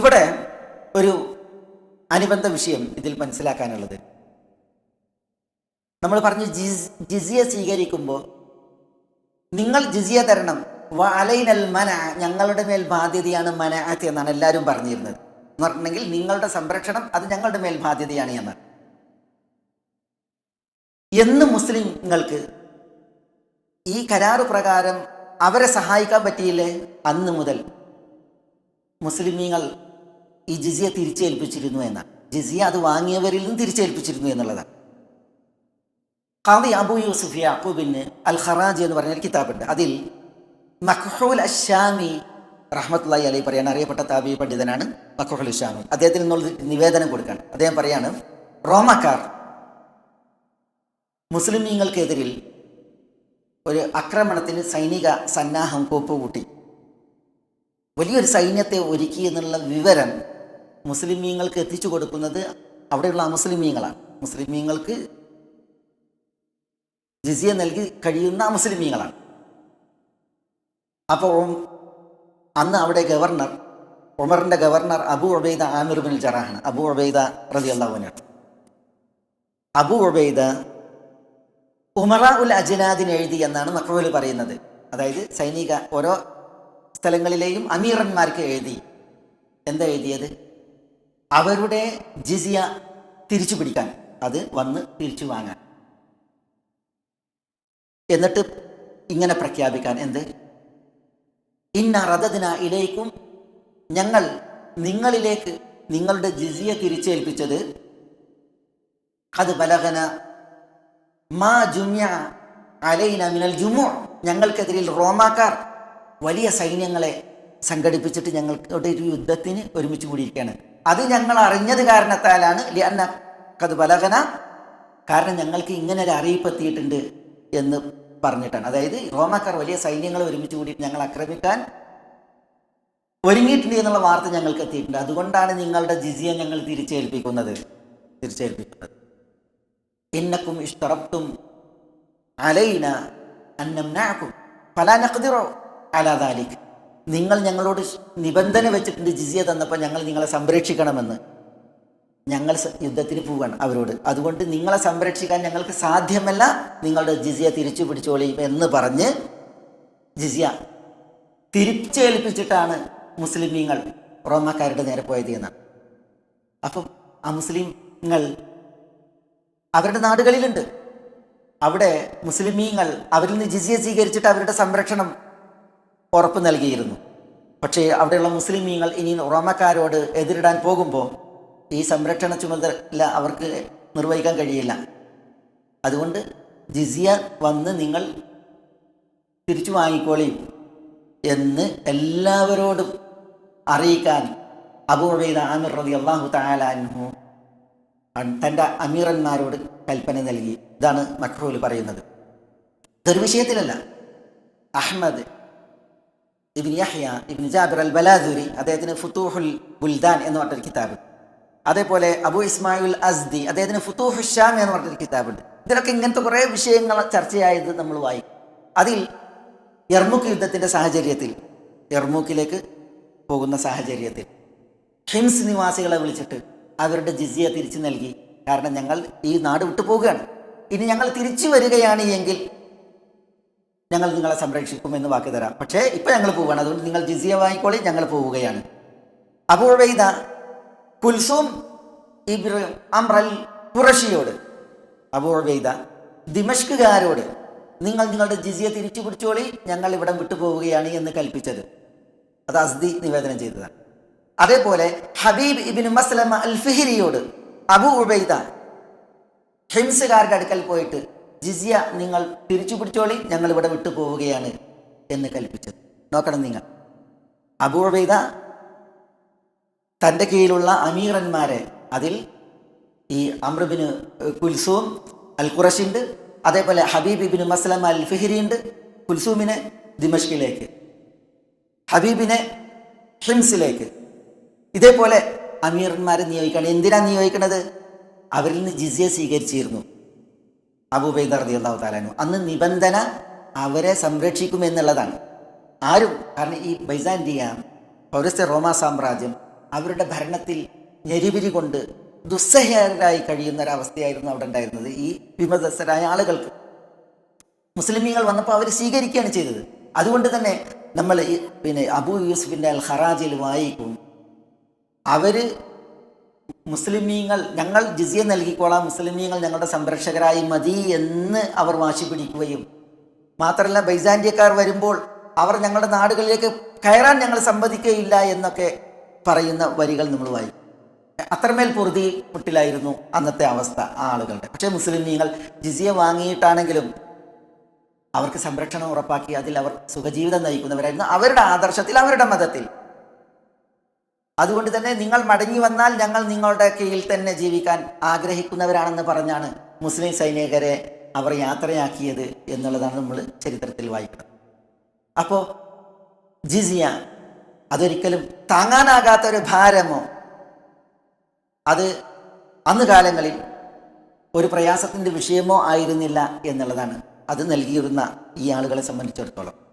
ഇവിടെ ഒരു അനുബന്ധ വിഷയം ഇതിൽ മനസ്സിലാക്കാനുള്ളത്. നമ്മൾ പറഞ്ഞു ജിസ് ജിസിയ സ്വീകരിക്കുമ്പോൾ നിങ്ങൾ ജിസിയ തരണം. വ മന ഞങ്ങളുടെ മേൽ ബാധ്യതയാണ് മനാത്ത് എന്നാണ് എല്ലാവരും പറഞ്ഞിരുന്നത്. എന്ന് പറഞ്ഞിട്ടുണ്ടെങ്കിൽ നിങ്ങളുടെ സംരക്ഷണം അത് ഞങ്ങളുടെ മേൽ ബാധ്യതയാണ് എന്ന്. എന്ന് മുസ്ലിങ്ങൾക്ക് ഈ കരാറ് പ്രകാരം അവരെ സഹായിക്കാൻ പറ്റിയില്ലേ? അന്ന് മുതൽ മുസ്ലിമീങ്ങൾ ഈ ജിസിയ തിരിച്ചേൽപ്പിച്ചിരുന്നു എന്നാണ്. ജിസിയ അത് വാങ്ങിയവരിൽ നിന്ന് തിരിച്ചേൽപ്പിച്ചിരുന്നു എന്നുള്ളതാണ്. ഖാദി അബു യൂസുഫ് യാക്കൂബിന് അൽ ഖറാജി എന്ന് പറഞ്ഞ ഒരു കിതാബുണ്ട്. അതിൽ മഖ്ഹൂൽ അഷാമി റഹ്മത്തുള്ളി അലൈഹി പറയാൻ അറിയപ്പെട്ട താബി പണ്ഡിതനാണ് മഖ്ഹൂൽ അഷാമി അദ്ദേഹത്തിൽ നിന്നുള്ള നിവേദനം കൊടുക്കാണ് അദ്ദേഹം പറയാണ് റോമക്കാർ മുസ്ലിമീങ്ങൾക്കെതിരിൽ ഒരു ആക്രമണത്തിന് സൈനിക സന്നാഹം കൂപ്പുകൂട്ടി. വലിയൊരു സൈന്യത്തെ ഒരുക്കി എന്നുള്ള വിവരം മുസ്ലിമീങ്ങൾക്ക് എത്തിച്ചു കൊടുക്കുന്നത് അവിടെയുള്ള മുസ്ലിമീങ്ങളാണ് മുസ്ലിമീങ്ങൾക്ക് ജിസിയ നൽകി കഴിയുന്ന മുസ്ലിമീങ്ങളാണ് അപ്പോൾ അന്ന് അവിടെ ഗവർണർ ഉമറിന്റെ governor Abu Ubaidah Amir bin ജറാഹാണ് Abu Ubaida റതി അള്ളാഹുവിനാണ് അബു ഒബൈദ ഉമറ ഉൽ അജനാദിന് എഴുതി എന്നാണ് മക്രൂൽ പറയുന്നത്. അതായത് സൈനിക ഓരോ സ്ഥലങ്ങളിലെയും അമീറന്മാർക്ക് എഴുതി. എന്താ എഴുതിയത്? അവരുടെ ജിസിയ തിരിച്ചു പിടിക്കാൻ അത് വന്ന് തിരിച്ചു വാങ്ങാൻ. എന്നിട്ട് ഇങ്ങനെ പ്രഖ്യാപിക്കാൻ എന്ത്? ഇന്ന റദദിന ഇലേക്കും ഞങ്ങൾ നിങ്ങളിലേക്ക് നിങ്ങളുടെ ജിസിയ തിരിച്ചേൽപ്പിച്ചത് അത് ബലഹന മാ ജുമ്യ അലൈന മിനൽ ജുമു. ഞങ്ങൾക്കെതിരിൽ റോമാക്കാർ വലിയ സൈന്യങ്ങളെ സംഘടിപ്പിച്ചിട്ട് ഒരു യുദ്ധത്തിന് ഒരുമിച്ച് കൂടിയിരിക്കുകയാണ്. അത് ഞങ്ങൾ അറിഞ്ഞത് കാരണത്താലാണ് ലിയന്ന കത് ബലകന കാരണം ഞങ്ങൾക്ക് ഇങ്ങനെ ഒരു അറിയിപ്പ് എത്തിയിട്ടുണ്ട് എന്ന് പറഞ്ഞിട്ടാണ്. അതായത് റോമാക്കാർ വലിയ സൈന്യങ്ങൾ ഒരുമിച്ച് കൂടി ഞങ്ങൾ ആക്രമിക്കാൻ ഒരുങ്ങിയിട്ടുണ്ട് എന്നുള്ള വാർത്ത ഞങ്ങൾക്ക് എത്തിയിട്ടുണ്ട്. അതുകൊണ്ടാണ് നിങ്ങളുടെ ജിസിയ ഞങ്ങൾ തിരിച്ചേൽപ്പിക്കുന്നത്. തിരിച്ചേൽപ്പിക്കുന്നത്. ഇന്നക്കും ഇഷ്ടറപ്പും അലൈന അന്നംനാക്കും ഫലാ നഖ്ദിറോ അലാ ദാലിക്. നിങ്ങൾ ഞങ്ങളോട് നിബന്ധന വെച്ചിട്ടുണ്ട് ജിസിയ തന്നപ്പോൾ ഞങ്ങൾ നിങ്ങളെ സംരക്ഷിക്കണമെന്ന്. ഞങ്ങൾ യുദ്ധത്തിന് പോവുകയാണ് അവരോട്. അതുകൊണ്ട് നിങ്ങളെ സംരക്ഷിക്കാൻ ഞങ്ങൾക്ക് സാധ്യമല്ല. നിങ്ങളുടെ ജിസിയ തിരിച്ചു പിടിച്ചോളി എന്ന് പറഞ്ഞ് ജിസിയ തിരിച്ചേൽപ്പിച്ചിട്ടാണ് നിങ്ങൾ റോമാക്കാരുടെ നേരെ പോയത് എന്നാണ്. അപ്പം ആ മുസ്ലിങ്ങൾ അവരുടെ നാടുകളിലുണ്ട്. അവിടെ മുസ്ലിമീങ്ങൾ അവരിൽ നിന്ന് ജിസിയ സ്വീകരിച്ചിട്ട് അവരുടെ സംരക്ഷണം ഉറപ്പ് നൽകിയിരുന്നു. പക്ഷേ അവിടെയുള്ള മുസ്ലിമീങ്ങൾ ഇനി റോമക്കാരോട് എതിരിടാൻ പോകുമ്പോൾ ഈ സംരക്ഷണ ചുമതല അവർക്ക് നിർവഹിക്കാൻ കഴിയില്ല. അതുകൊണ്ട് ജിസിയ വന്ന് നിങ്ങൾ തിരിച്ചു വാങ്ങിക്കോളി എന്ന് എല്ലാവരോടും അറിയിക്കാൻ അബൂബൈദ ആമിർ റതി അള്ളാഹു താലാൻഹു തന്റെ അമീറന്മാരോട് കൽപ്പന നൽകി. ഇതാണ് മക്രൂൽ പറയുന്നത്. ഇതൊരു വിഷയത്തിലല്ല. Ahmad ibn Yahya ibn Jabir al Baladhuri അദ്ദേഹത്തിന് ഫുത്തൂഹുൽ ബുൽദാൻ എന്ന് പറഞ്ഞൊരു കിതാബ്. അതേപോലെ അബു ഇസ്മായിൽ അസ്ദി അദ്ദേഹത്തിന് ഫുത്തൂഹു ഷാം എന്ന് പറഞ്ഞൊരു കിതാബുണ്ട്. ഇതിലൊക്കെ ഇങ്ങനത്തെ കുറേ വിഷയങ്ങൾ ചർച്ചയായത് നമ്മൾ വായിക്കും. അതിൽ യർമുക്ക് യുദ്ധത്തിന്റെ സാഹചര്യത്തിൽ യർമുക്കിലേക്ക് പോകുന്ന സാഹചര്യത്തിൽ ഹിംസ് നിവാസികളെ വിളിച്ചിട്ട് അവരുടെ ജിസിയ തിരിച്ചു നൽകി. കാരണം ഞങ്ങൾ ഈ നാട് വിട്ടു പോവുകയാണ് ഇനി ഞങ്ങൾ തിരിച്ചു വരികയാണ് എങ്കിൽ ഞങ്ങൾ നിങ്ങളെ സംരക്ഷിക്കും എന്ന് വാക്ക് തരാം. പക്ഷേ ഇപ്പം ഞങ്ങൾ പോവുകയാണ്. അതുകൊണ്ട് നിങ്ങൾ ജിസിയ വാങ്ങിക്കോളി ഞങ്ങൾ പോവുകയാണ്. അബൂബൈദ കുൽസൂം ഇബ്രാഹിം അമ്രൽ ഖുറഷിയോട് അബൂബൈദ ദിമഷ്കുകാരോട് നിങ്ങൾ നിങ്ങളുടെ ജിസിയ തിരിച്ചു പിടിച്ചോളി ഞങ്ങൾ ഇവിടം വിട്ടു പോവുകയാണ് എന്ന് കൽപ്പിച്ചത്. അത് അസ്ദി നിവേദനം ചെയ്തതാണ്. അതേപോലെ ഹബീബ് ഇബിൻ മസ്ലമ അൽ ഫിഹിരിയോട് അബു ഉബൈദ ഹിംസുകാരുടെ അടുക്കൽ പോയിട്ട് ജിസിയ നിങ്ങൾ തിരിച്ചു പിടിച്ചോളി. ഞങ്ങൾ ഇവിടെ വിട്ടു പോവുകയാണ് എന്ന് കൽപ്പിച്ചത്. നോക്കണം നിങ്ങൾ. അബൂബൈദ തന്റെ കീഴിലുള്ള അമീറന്മാരെ അതിൽ ഈ അമ്രബിന് കുൽസൂം അൽ ഖുറഷിണ്ട് അതേപോലെ ഹബീബ് ഇബിന് മസ്ലമ അൽ ഫിഹിരി ഉണ്ട് കുൽസൂമിനെ ദിമഷ്കിലേക്ക് ഹബീബിനെ ഹിംസിലേക്ക്. ഇതേപോലെ അമീറന്മാരെ നിയോഗിക്കണം. എന്തിനാണ് നിയോഗിക്കണത്? അവരിൽ നിന്ന് ജിസിയ സ്വീകരിച്ചിരുന്നു. അബൂബൈദ റതി അള്ളാഹു താലാനു അന്ന് നിബന്ധന അവരെ സംരക്ഷിക്കുമെന്നുള്ളതാണ് ആരും കാരണം ഈ ബൈസാൻഡിയ പൗരസ്ത്യ റോമാ സാമ്രാജ്യം അവരുടെ ഭരണത്തിൽ ഞെരിപിരി കൊണ്ട് ദുസ്സഹരായി കഴിയുന്ന ഒരവസ്ഥയായിരുന്നു അവിടെ ഉണ്ടായിരുന്നത് ഈ വിമതസ്ഥരായ ആളുകൾക്ക്. മുസ്ലിമീങ്ങൾ വന്നപ്പോൾ അവർ സ്വീകരിക്കുകയാണ് ചെയ്തത്. അതുകൊണ്ട് തന്നെ നമ്മൾ പിന്നെ അബു യൂസുഫിന്റെ അൽ ഹറാജിൽ വായിക്കും. അവർ മുസ്ലിമീങ്ങൾ ഞങ്ങൾ ജിസിയ നൽകിക്കോളാം മുസ്ലിമീങ്ങൾ ഞങ്ങളുടെ സംരക്ഷകരായി മതി എന്ന് അവർ വാശി പിടിക്കുകയും. മാത്രമല്ല ബൈസാൻഡിയക്കാർ വരുമ്പോൾ അവർ ഞങ്ങളുടെ നാടുകളിലേക്ക് കയറാൻ ഞങ്ങൾ സമ്മതിക്കുകയില്ല എന്നൊക്കെ പറയുന്ന വരികൾ നമ്മൾ വായിക്കും. അത്രമേൽ പൊറുതി മുട്ടിലായിരുന്നു അന്നത്തെ അവസ്ഥ ആ ആളുകളുടെ. പക്ഷേ മുസ്ലിമീങ്ങൾ ജിസിയ വാങ്ങിയിട്ടാണെങ്കിലും അവർക്ക് സംരക്ഷണം ഉറപ്പാക്കി അതിൽ അവർ സുഖജീവിതം നയിക്കുന്നവരായിരുന്നു. അവരുടെ ആദർശത്തിൽ അവരുടെ മതത്തിൽ. അതുകൊണ്ട് തന്നെ നിങ്ങൾ മടങ്ങി വന്നാൽ ഞങ്ങൾ നിങ്ങളുടെ കീഴിൽ തന്നെ ജീവിക്കാൻ ആഗ്രഹിക്കുന്നവരാണെന്ന് പറഞ്ഞാണ് മുസ്ലിം സൈനികരെ അവർ യാത്രയാക്കിയത് എന്നുള്ളതാണ് നമ്മൾ ചരിത്രത്തിൽ വായിക്കുന്നത്. അപ്പോൾ ജിസിയ അതൊരിക്കലും താങ്ങാനാകാത്ത ഒരു ഭാരമോ? അത് അന്ന് കാലങ്ങളിൽ ഒരു പ്രയാസത്തിന്റെ വിഷയമോ ആയിരുന്നില്ല എന്നുള്ളതാണ്. അത് നൽകിയിരുന്ന ഈ ആളുകളെ സംബന്ധിച്ചിടത്തോളം.